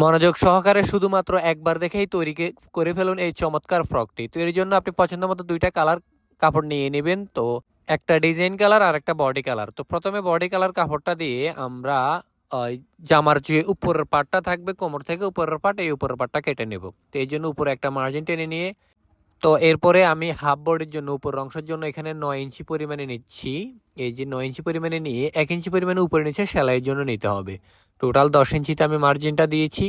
মনোযোগ সহকারে শুধুমাত্র একবার দেখেই তৈরি করে ফেলুন এই চমৎকার ফ্রকটি। তো এর জন্য আপনি পছন্দ মতো দুইটা কালার কাপড় নিয়ে নেবেন। তো একটা ডিজাইন কালার আর একটা বডি কালার। তো প্রথমে বডি কালার কাপড়টা দিয়ে আমরা জামার যে উপরের পাটটা থাকবে, কোমর থেকে উপরের পাট, এই উপরের পাটটা কেটে নেব। তো এই জন্য উপরে একটা মার্জিন টেনে নিয়ে, তো এরপরে আমি হাফ বডির জন্য উপর অংশের জন্য এখানে নয় ইঞ্চি পরিমাণে নিচ্ছি। এই যে নয় ইঞ্চি পরিমাণে নিয়ে, এক ইঞ্চি পরিমাণে উপরে নিচে সেলাইয়ের জন্য নিতে হবে। টোটাল দশ ইঞ্চিতে আমি মার্জিনটা দিয়েছি।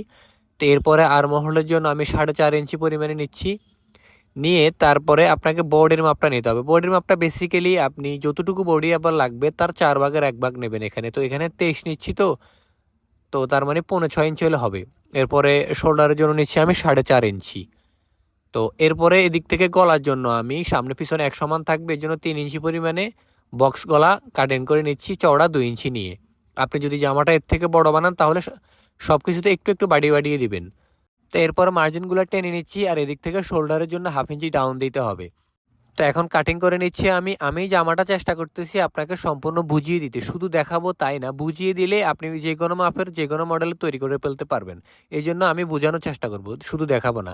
তো এরপরে আর মহলের জন্য আমি সাড়ে চার ইঞ্চি পরিমাণে নিচ্ছি। নিয়ে তারপরে আপনাকে বোর্ডের মাপটা নিতে হবে। বোর্ডের মাপটা বেসিক্যালি আপনি যতটুকু বডি আবার লাগবে, তার চার ভাগের এক ভাগ নেবেন এখানে। তো এখানে তেইশ নিচ্ছি তো তো তার মানে পনেরো ছয় ইঞ্চি হলে হবে। এরপরে শোল্ডারের জন্য নিচ্ছি আমি সাড়ে চার ইঞ্চি। তো এরপরে এদিক থেকে গলার জন্য আমি সামনে পিছনে এক সমান থাকবে, এর জন্য তিন ইঞ্চি পরিমাণে বক্স গলা কাটেন করে নিচ্ছি, চওড়া দুই ইঞ্চি নিয়ে। আপনি যদি জামাটা এর থেকে বড় বানান, তাহলে সব কিছুতে একটু একটু বাড়িয়ে বাড়িয়ে দিবেন। তো এরপর মার্জিনগুলো টেনে নিচ্ছি, আর এদিক থেকে শোল্ডারের জন্য হাফ ইঞ্চি ডাউন দিতে হবে। তো এখন কাটিং করে নিচ্ছি আমি আমি জামাটা চেষ্টা করতেছি আপনাকে সম্পূর্ণ বুঝিয়ে দিতে। শুধু দেখাবো তাই না, বুঝিয়ে দিলে আপনি যে কোনো মাপের, যে কোনো মডেলে তৈরি করে ফেলতে পারবেন। এই জন্য আমি বোঝানোর চেষ্টা করব, শুধু দেখাবো না।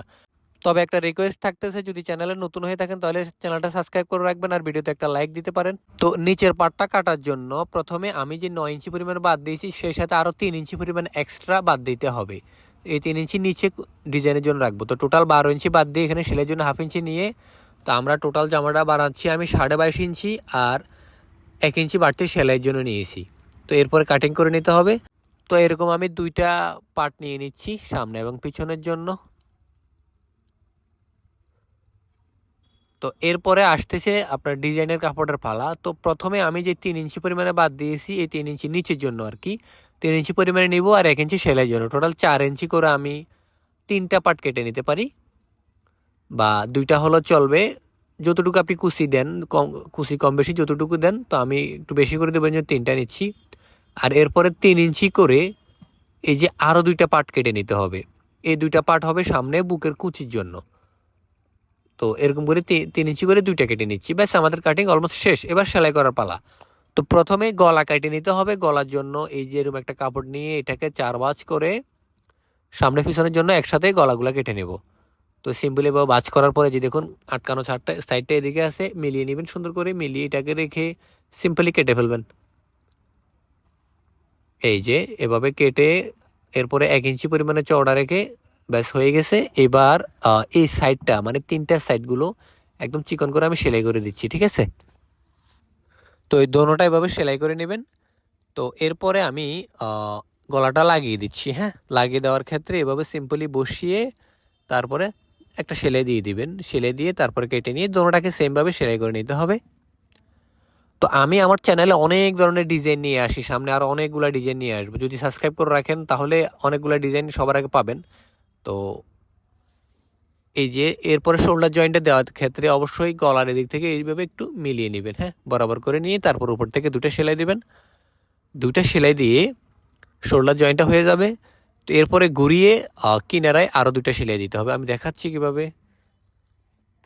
তবে একটা রিকোয়েস্ট থাকতেছে, যদি চ্যানেলে নতুন হয়ে থাকেন, তাহলে চ্যানেলটা সাবস্ক্রাইব করে রাখবেন আর ভিডিওতে একটা লাইক দিতে পারেন। তো নিচের পার্টটা কাটার জন্য প্রথমে আমি যে নয় ইঞ্চি পরিমাণ বাদ দিয়েছি, সেই সাথে আরও তিন ইঞ্চি পরিমাণ এক্সট্রা বাদ দিতে হবে। এই তিন ইঞ্চি নিচে ডিজাইনের জন্য রাখব। তো টোটাল বারো ইঞ্চি বাদ দিয়ে এখানে সেলের জন্য হাফ ইঞ্চি নিয়ে, তো আমরা টোটাল জামাটা বানাচ্ছি আমি সাড়ে বাইশ ইঞ্চি আর এক ইঞ্চি বাড়তি সেলাইয়ের জন্য নিয়েছি। তো এরপরে কাটিং করে নিতে হবে। তো এরকম আমি দুইটা পার্ট নিয়ে নিচ্ছি সামনে এবং পিছনের জন্য। তো এরপরে আসতেছে আপনার ডিজাইনের কাপড়ের পালা তো প্রথমে আমি যে তিন ইঞ্চি পরিমাণে বাদ দিয়েছি, এই তিন ইঞ্চি নিচের জন্য আর কি। তিন ইঞ্চি পরিমাণে নিব আর এক ইঞ্চি সেলাইয়ের জন্য। টোটাল চার ইঞ্চি করে আমি তিনটা পার্ট কেটে নিতে পারি। বা দুইটা হলো চলবে। যতটুকু আপনি কুচি দেন, কম, কুচি কম বেশি যতটুকু দেন, তো আমি একটু বেশি করে দেবেন যে তিনটা নিচ্ছি। আর এরপরে তিন ইঞ্চি করে এই যে আরও দুইটা পার্ট কেটে নিতে হবে। এই দুইটা পার্ট হবে সামনে বুকের কুচির জন্য। তো এরকম করে তিন ইঞ্চি করে দুইটা কেটে নিচ্ছি। ব্যাস, আমাদের কাটিং অলমোস্ট শেষ। এবার সেলাই করার পালা। তো প্রথমে গলা কেটে নিতে হবে। গলার জন্য এই যে এরকম একটা কাপড় নিয়ে এটাকে চার বাজ করে সামনে পিছনের জন্য একসাথে গলাগুলো কেটে নেব। তো সিম্পলি বা বাজ করার পরে যে দেখুন, আটকানো ছাড়টা সাইডটা এদিকে আছে। মিলিয়ে নেবেন, সুন্দর করে মিলিয়ে এটাকে রেখে সিম্পলি কেটে ফেলবেন। এই যে এভাবে কেটে এরপরে এক ইঞ্চি পরিমাণে চওড়া রেখে ব্যাস, হয়ে গেছে। এবার এই সাইডটা মানে তিনটা সাইডগুলো একদম চিকন করে আমি সেলাই করে দিচ্ছি, ঠিক আছে? তো এই দোনোটা এভাবে সেলাই করে নেবেন। তো এরপরে আমি গলাটা লাগিয়ে দিচ্ছি হ্যাঁ? লাগিয়ে দেওয়ার ক্ষেত্রে এভাবে সিম্পলি বসিয়ে তারপরে একটা সেলাই দিয়ে দিবেন। সেলাই দিয়ে তারপরে কেটে নিয়ে দোনোটাকে সেমভাবে সেলাই করে নিতে হবে। তো আমি আমার চ্যানেলে অনেক ধরনের ডিজাইন নিয়ে আসি। সামনে আরও অনেকগুলো ডিজাইন নিয়ে আসব। যদি সাবস্ক্রাইব করে রাখেন, তাহলে অনেকগুলো ডিজাইন সবার আগে পাবেন। তো এই যে এরপরে শোল্ডার জয়েন্টে দেওয়ার ক্ষেত্রে অবশ্যই গলার এদিক থেকে এইভাবে একটু মিলিয়ে নেবেন হ্যাঁ? বরাবর করে নিয়ে তারপর উপর থেকে দুটো সেলাই দেবেন। দুইটা সেলাই দিয়ে শোল্ডার জয়েন্টটা হয়ে যাবে। তো এরপরে ঘুরিয়ে কিনারায় আরও দুটো সেলাই দিতে হবে। আমি দেখাচ্ছি কীভাবে।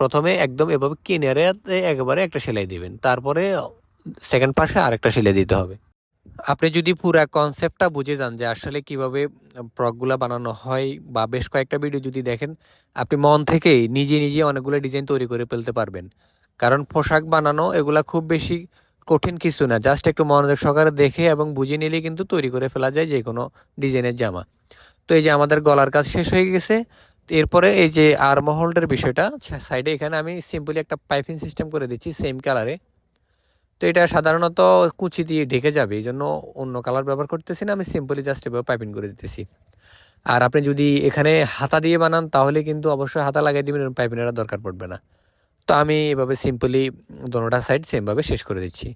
প্রথমে একদম এভাবে কিনারাতে একেবারে একটা সেলাই দিবেন। তারপরে সেকেন্ড পাশে আরেকটা সেলাই দিতে হবে। আপনি যদি পুরো কনসেপ্টটা বুঝে যান যে আসলে কীভাবে ফ্রকগুলো বানানো হয় বা বেশ কয়েকটা ভিডিও যদি দেখেন, আপনি মন থেকেই নিজে নিজে অনেকগুলো ডিজাইন তৈরি করে ফেলতে পারবেন। কারণ পোশাক বানানো এগুলা খুব বেশি কঠিন কিছু না জাস্ট একটু মনোযোগ সহকারে দেখে এবং বুঝে নিলে কিন্তু তৈরি করে ফেলা যায় যে কোনো ডিজাইনের জামা। তো এই যে আমাদের গলার কাজ শেষ হয়ে গেছে এরপরে এই যে আর্ম হোল্ডের বিষয়টা সাইডে এখানে আমি সিম্পলি একটা পাইপিং সিস্টেম করে দিচ্ছি সেম কালারে তো এটা সাধারণত কুচি দিয়ে ঢেকে যাবে এই জন্য অন্য কালার ব্যবহার করতেছি না, আমি সিম্পলি জাস্ট এভাবে পাইপিং করে দিতেছি। আর আপনি যদি এখানে হাতা দিয়ে বানান, তাহলে কিন্তু অবশ্যই হাতা লাগিয়ে দিবেন পাইপিংয়ের দরকার পড়বে না। তো আমি এভাবে সিম্পলি দোনোটা সাইড সেমভাবে শেষ করে দিচ্ছি।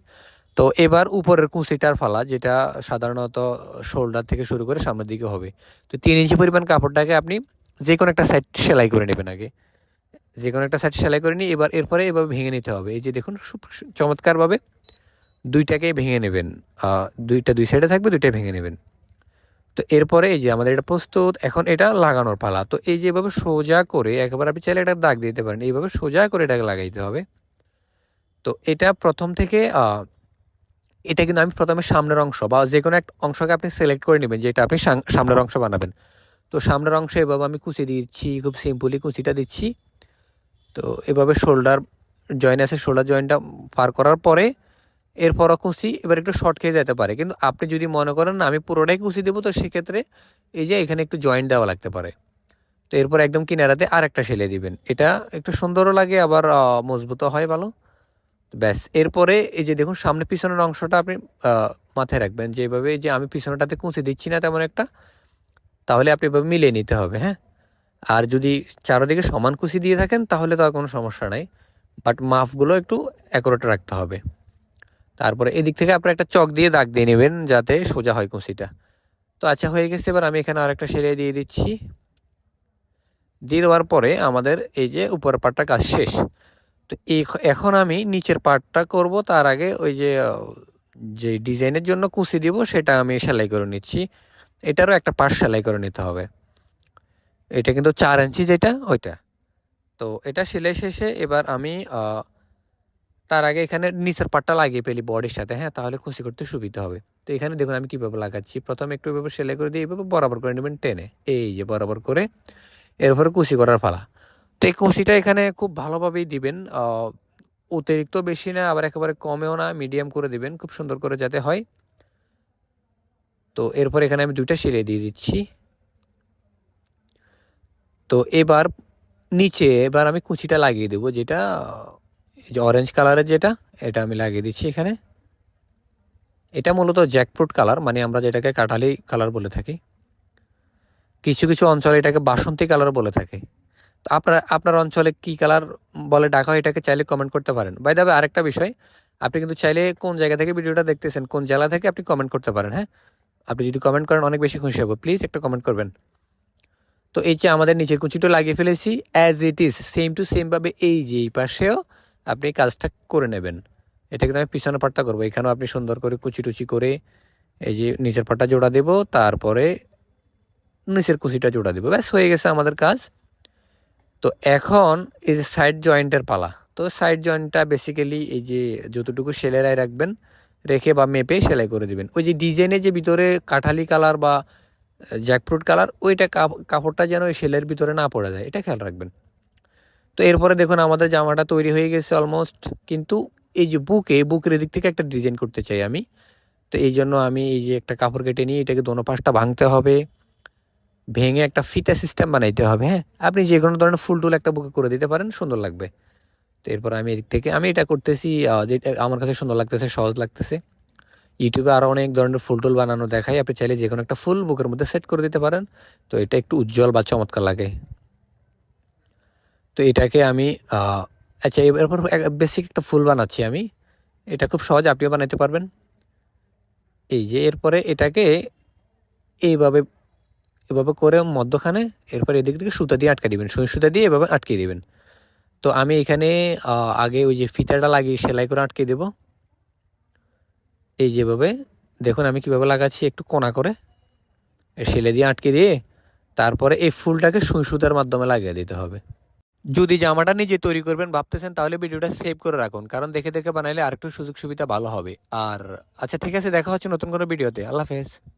তো এবার উপরের কুচিটার ফালা, যেটা সাধারণত শোল্ডার থেকে শুরু করে সামনের দিকে হবে। তো তিন ইঞ্চি পরিমাণ কাপড়টাকে আপনি যে কোনো একটা সাইড সেলাই করে নেবেন আগে। যে কোনো একটা সাইড সেলাই করে নিই এবার এরপরে এভাবে ভেঙে নিতে হবে। এই যে দেখুন চমৎকারভাবে দুইটাকেই ভেঙে নেবেন। দুইটা দুই সাইডে থাকবে, দুইটাই ভেঙে নেবেন। তো এরপরে এই যে আমাদের এটা প্রস্তুত, এখন এটা লাগানোর পালা। তো এই যে এভাবে সোজা করে, একেবারে আপনি চাইলে এটা দাগ দিতে পারেন, এইভাবে সোজা করে এটাকে লাগাইতে হবে। তো এটা প্রথম থেকে এটা কিন্তু আমি প্রথমে সামনের অংশ বা যে কোনো একটা অংশকে আপনি সিলেক্ট করে নেবেন, যেটা আপনি সাম- সামনের অংশ বানাবেন। তো সামনের অংশে এভাবে আমি কুচি দিচ্ছি, খুব সিম্পলি কুচিটা দিচ্ছি। তো এভাবে শোল্ডার জয়েন আছে শোল্ডার জয়েনটা পার করার পরে এরপরও কুচি, এবার একটু শর্ট খেয়ে যেতে পারে। কিন্তু আপনি যদি মনে করেন না, আমি পুরোটাই কুচি দেবো, তো সেক্ষেত্রে এই যে এখানে একটু জয়েন্ট দেওয়া লাগতে পারে। তো এরপর একদম কিনারাতে আর একটা সেলে দিবেন। এটা একটু সুন্দরও লাগে, আবার মজবুতও হয় ভালো। ব্যাস, এরপরে এই যে দেখুন, সামনে পিছনের অংশটা আপনি মাথায় রাখবেন যে এভাবে যে আমি পিছনটাতে কুচি দিচ্ছি না তেমন একটা, তাহলে আপনি এভাবে মিলিয়ে নিতে হবে হ্যাঁ? আর যদি চারোদিকে সমান কুচি দিয়ে থাকেন, তাহলে তো আর কোনো সমস্যা নাই। বাট মাপগুলো একটু অ্যাকোরেট রাখতে হবে। তারপরে এদিক থেকে আপনার একটা চক দিয়ে দাগ দিয়ে নেবেন যাতে সোজা হয় কুচিটা তো আচ্ছা হয়ে গেছে। এবার আমি এখানে আরেকটা সেলাই দিয়ে দিচ্ছি। দিয়ে দেওয়ার পরে আমাদের এই যে উপরের পাটটা কাজ শেষ। তো এখ- এখন আমি নিচের পাটটা করব। তার আগে ওই যে যে ডিজাইনের জন্য কুচি দিব, সেটা আমি সেলাই করে নিচ্ছি। এটারও একটা পাশ সেলাই করে নিতে হবে। এটা কিন্তু চার ইঞ্চি যেটা, ওইটা। তো এটা সেলাই শেষে এবার আমি তার আগে এখানে নিচের পাটটা লাগিয়ে পেলি বডির সাথে হ্যাঁ? তাহলে কুচি করতে সুবিধা হবে। তো এখানে দেখুন আমি কীভাবে লাগাচ্ছি। প্রথমে একটু এভাবে সেলাই করে দিয়ে এইভাবে বরাবর করে নেবেন টেনে। এই যে বরাবর করে এরপরে কুচি করার ফালা। তো এই কুচিটা এখানে খুব ভালোভাবেই দিবেন। অতিরিক্ত বেশি না, আবার একেবারে কমেও না, মিডিয়াম করে দিবেন, খুব সুন্দর করে যাতে হয়। তো এরপর এখানে আমি দুইটা সেলাই দিয়ে দিচ্ছি। তো এবার নিচে এবার আমি কুচিটা লাগিয়ে দেবো, যেটা এই যে অরেঞ্জ কালারের যেটা, এটা আমি লাগিয়ে দিচ্ছি এখানে। এটা মূলত জ্যাকফ্রুট কালার মানে আমরা যেটাকে কাঁঠালি কালার বলে থাকি। কিছু কিছু অঞ্চলে এটাকে বাসন্তী কালার বলে থাকে। তো আপনার আপনার অঞ্চলে কি কালার বলে ডাকা হয় এটাকে চাইলে কমেন্ট করতে পারেন। বাই দাবে আরেকটা বিষয়, আপনি কিন্তু চাইলে কোন জায়গা থেকে ভিডিওটা দেখতেছেন, কোন জেলা থেকে আপনি কমেন্ট করতে পারেন হ্যাঁ? আপনি যদি কমেন্ট করেন, অনেক বেশি খুশি হব। প্লিজ একটা কমেন্ট করবেন। তো এই যে আমাদের নিচের কুচিটা লাগিয়ে ফেলেছি as it is same to সেমভাবে এই যে এই পাশেও আপনি কাজটা করে নেবেন। এটা কিন্তু আমি পিছনের পাটটা করব। এখানেও আপনি সুন্দর করে কুচি টুচি করে এই যে নিচের পাটটা জোড়া দেবো, তারপরে নিচের কুচিটা জোড়া দেবো। ব্যাস, হয়ে গেছে আমাদের কাজ। তো এখন এই যে সাইড জয়েন্টের পালা। তো সাইড জয়েন্টটা বেসিক্যালি এই যে যতটুকু সেলেরাই রাখবেন, রেখে বা মেপে সেলাই করে দিবেন। ওই যে ডিজাইনে যে ভিতরে কাঠালি কালার বা জ্যাকফ্রুট কালার ওইটা কাপ- কাপড়টা যেন ওই সেলের ভিতরে না পড়ে যায়, এটা খেয়াল রাখবেন। তো এরপরে দেখুন আমাদের জামাটা তৈরি হয়ে গেছে অলমোস্ট কিন্তু এই যে বুকে, বুকের দিক থেকে একটা ডিজাইন করতে চাই আমি। তো এই জন্য আমি এই যে একটা কাপড় কেটে নিয়ে এটাকে দোনো পাশটা ভাঙতে হবে। ভেঙে একটা ফিতা সিস্টেম বানাইতে হবে হ্যাঁ? আপনি যে কোনো ধরনের ফুল টুল একটা বুকে করে দিতে পারেন, সুন্দর লাগবে। তো এরপর আমি এদিক থেকে, আমি এটা করতেছি যেটা আমার কাছে সুন্দর লাগতেছে, সহজ লাগতেছে। ইউটিউবে আরও অনেক ধরনের ফুল টুল বানানো দেখায় আপনি চাইলে যে কোনো একটা ফুল বুকের মধ্যে সেট করে দিতে পারেন। তো এটা একটু উজ্জ্বল বা চমৎকার লাগে। তো এটাকে আমি আচ্ছা এরপর বেসিক একটা ফুল বানাচ্ছি আমি। এটা খুব সহজ, আপনিও বানাইতে পারবেন। এই যে, এরপরে এটাকে এইভাবে, এভাবে করে মধ্যখানে, এরপর এদিক থেকে সুতা দিয়ে আটকে দিবেন। সুই সুতা দিয়ে এভাবে আটকে দিবেন। তো আমি এখানে আগে ওই যে ফিতাটা লাগিয়ে সেলাই করে আটকে দেব। এই যেভাবে, দেখুন আমি কীভাবে লাগাচ্ছি একটু কোনা করে। সেলাই দিয়ে আটকে দিয়ে, তারপরে এই ফুলটাকে সুই সুতার মাধ্যমে লাগিয়ে দিতে হবে। যদি জামাটা নিজে তৈরি করবেন ভাবতেছেন, তাহলে ভিডিওটা সেভ করে রাখুন। কারণ দেখে দেখে বানাইলে আরেকটু সুযোগ সুবিধা ভালো হবে। আর আচ্ছা ঠিক আছে, দেখা হচ্ছে নতুন কোনো ভিডিওতে। আল্লাহ হাফেজ।